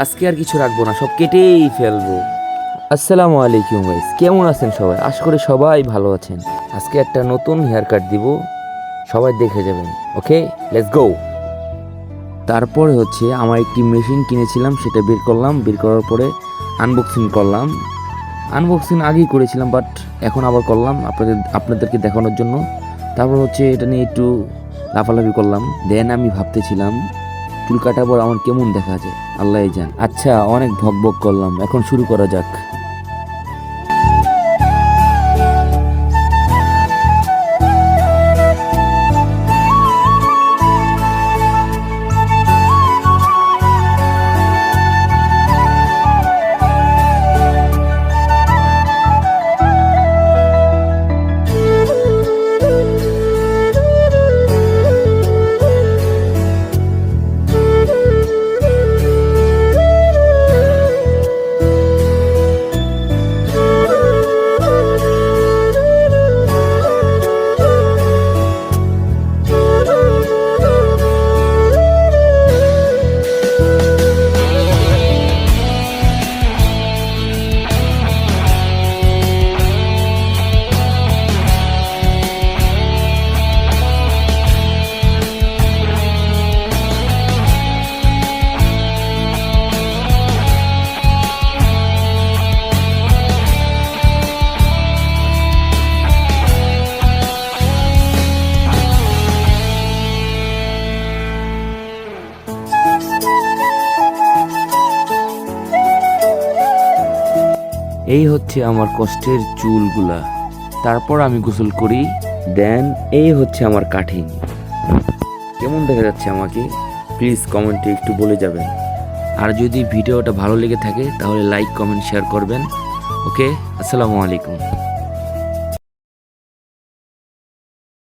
আজকে আর কিছু রাখব না, সব কেটেই ফেলব। আসসালামু আলাইকুম গাইস কেমন আছেন সবাই? আশা করি সবাই ভালো আছেন। আজকে একটা নতুন হেয়ার কাট দিব, সবাই দেখে যাবেন ওকে লেটস গো তারপরে হচ্ছে আমার একটি মেশিন কিনেছিলাম, সেটা বের করলাম, বের করার পরে আনবক্সিং করলাম। আনবক্সিং আগেই করেছিলাম বাট এখন আবার করলাম, আপনাদের, আপনাদেরকে দেখানোর জন্য। তারপর হচ্ছে এটা নিয়ে একটু লাফালাফি করলাম দেন আমি ভাবতেছিলাম চুল কাটার আমার কেমন দেখা যায়? আল্লাহ জান। আচ্ছা অনেক ভক ভক করলাম। এখন শুরু করা যাক। এই হচ্ছে আমার কষ্টের চুলগুলা। তারপর আমি গোসল করি, দেন এই হচ্ছে আমার কাঠিং কেমন দেখা যাচ্ছে আমাকে? প্লিজ কমেন্টে একটু বলে যাবেন। আর যদি ভিডিওটা ভালো লেগে থাকে, তাহলে লাইক, কমেন্ট, শেয়ার করবেন। ওকে, আসসালামু আলাইকুম।